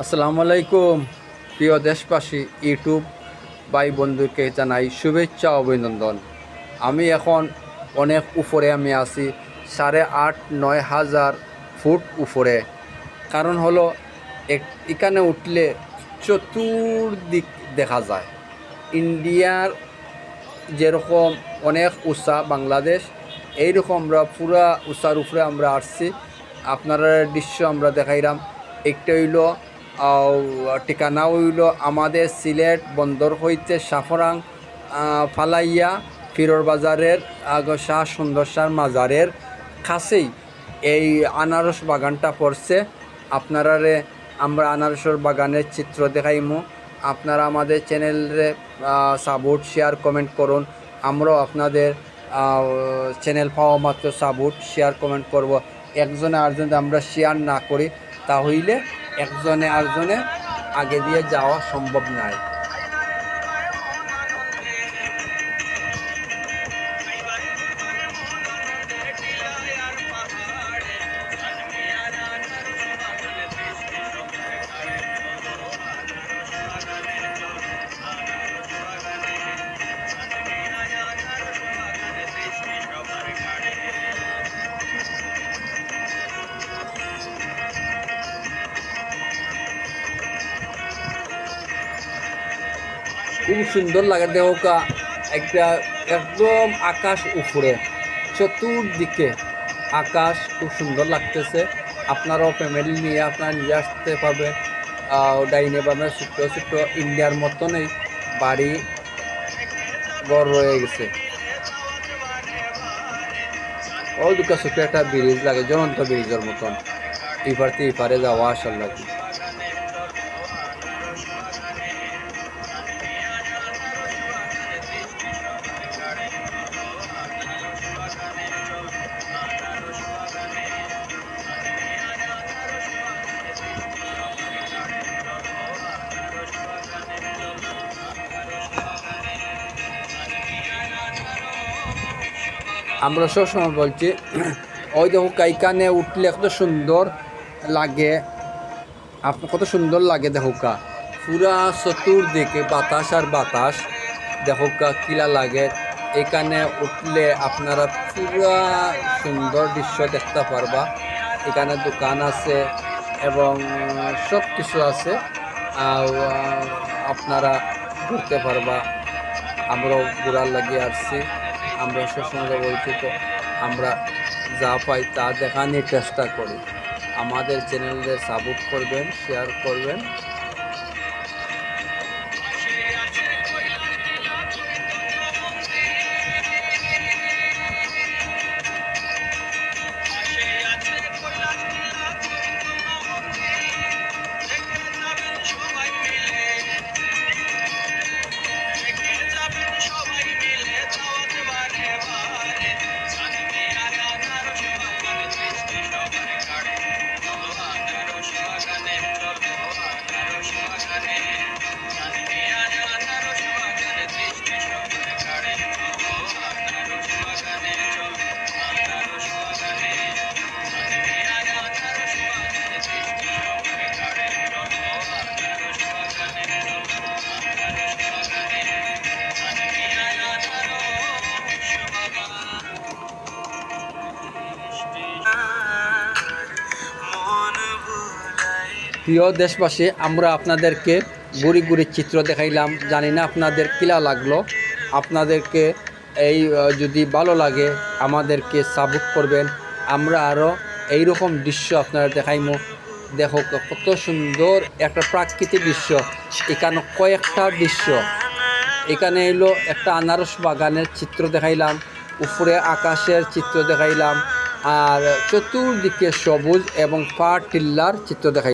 আসসালামু আলাইকুম। প্রিয় দেশবাসী, ইউটিউব ভাই বন্ধুকে জানাই শুভেচ্ছা অভিনন্দন। আমি এখন অনেক উপরে আমি আছি, সাড়ে আট, নয় হাজার ফুট উপরে। কারণ হলো এখানে উঠলে চতুর্দিক দেখা যায়। ইন্ডিয়ার যেরকম অনেক উষা বাংলাদেশ, এইরকম আমরা পুরা উষার উপরে আমরা আসছি। আপনারা দৃশ্য আমরা দেখাইলাম। একটা হইল ঠিকানা হইল, আমাদের সিলেট বন্দর হইতে সাফরাং ফালাইয়া, ফিরোর বাজারের শাহ সুন্দর শাহ মাজারের কাছেই এই আনারস বাগানটা পড়ছে। আপনারারে আমরা আনারসের বাগানের চিত্র দেখাইমু। আপনারা আমাদের চ্যানেলে সাপোর্ট শেয়ার কমেন্ট করুন। আমরাও আপনাদের চ্যানেল পাওয়া মাত্র সাপোর্ট শেয়ার কমেন্ট করব। একজনে আরেকজনে আমরা শেয়ার না করি, তাহলে একজনে আরজনে আগে দিয়ে যাওয়া সম্ভব নয়। খুব সুন্দর লাগে দেহকা। একটা একদম আকাশ উপরে চতুর্দিকে আকাশ খুব সুন্দর লাগতেছে। আপনারাও ফ্যামিলি নিয়ে আপনারা নিয়ে আসতে পারবেন আহ, ডাইনে বামে ছোট্ট ছোট্ট ইন্ডিয়ার মতনই বাড়ি ঘর রয়ে গেছে। ওই দুটো ছোট্ট একটা ব্রিজ লাগে জ্বলন্ত ব্রিজের মতন। এপার থেকে এপারে যাওয়া আসার লাগে। আমরা সবসময় বলছি, ওই দেখো কাইকানে উঠলে কত সুন্দর লাগে। আপনার কত সুন্দর লাগে দেখোকা পুরা চতুর্দিকে বাতাস আর বাতাস। দেখোকা কিলা লাগে। এখানে উঠলে আপনারা পুরা সুন্দর দৃশ্য দেখতে পারবা। এখানে দোকান আছে এবং সব কিছু আছে। আপনারা ঘুরতে পারবা। আমরাও ঘোরার লাগিয়ে আসছি। আমরা সবসময় বলছি তো আমরা যা পাই তা দেখানোর চেষ্টা করি। আমাদের চ্যানেলদের সাপোর্ট করবেন শেয়ার করবেন। প্রিয় দেশবাসী, আমরা আপনাদেরকে গুড়ি গুড়ি চিত্র দেখাইলাম। জানি না আপনাদের কিলা লাগল। আপনাদেরকে এই যদি ভালো লাগে, আমাদেরকে সাপোর্ট করবেন। আমরা আরও এইরকম দৃশ্য আপনারা দেখাইমো। দেখো কত সুন্দর একটা প্রাকৃতিক দৃশ্য। এখানে কয়েকটা দৃশ্য। এখানে এলো একটা আনারস বাগানের চিত্র দেখাইলাম। উপরে আকাশের চিত্র দেখাইলাম। আর চতুর্দিকে সবুজ এবং পা টিল্লার চিত্র দেখাই